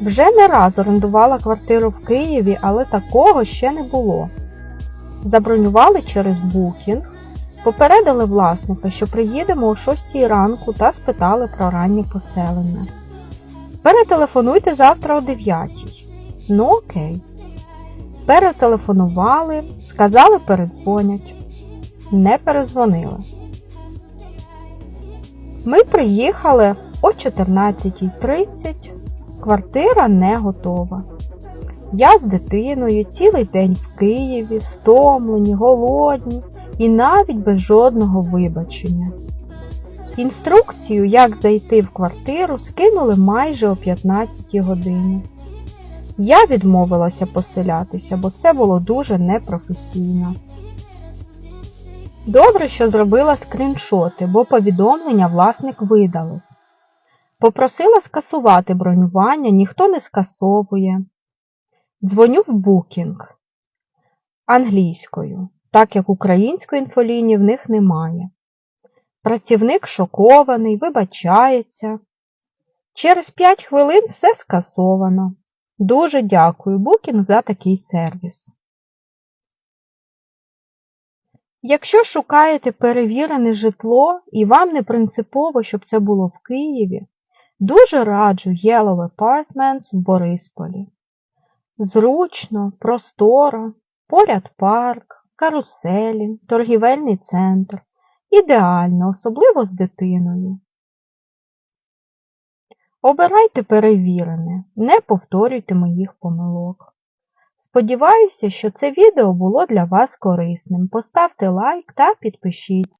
Вже не раз орендувала квартиру в Києві, але такого ще не було. Забронювали через букінг, попередили власника, що приїдемо о 6 ранку та спитали про раннє поселення. Перетелефонуйте завтра о 9. Ну окей. Перетелефонували, сказали передзвонять. Не перезвонили. Ми приїхали о 14.30. Квартира не готова. Я з дитиною цілий день в Києві, стомлені, голодні і навіть без жодного вибачення. Інструкцію, як зайти в квартиру, скинули майже о 15 годині. Я відмовилася поселятися, бо це було дуже непрофесійно. Добре, що зробила скріншоти, бо повідомлення власник видалив. Попросила скасувати бронювання, ніхто не скасовує. Дзвоню в букінг англійською, так як української інфолінії в них немає. Працівник шокований, вибачається. Через 5 хвилин все скасовано. Дуже дякую Booking за такий сервіс. Якщо шукаєте перевірене житло і вам не принципово, щоб це було в Києві, дуже раджу Yellow Apartments в Борисполі. Зручно, просторо, поряд парк, каруселі, торгівельний центр. Ідеально, особливо з дитиною. Обирайте перевірене, не повторюйте моїх помилок. Сподіваюся, що це відео було для вас корисним. Поставте лайк та підпишіться.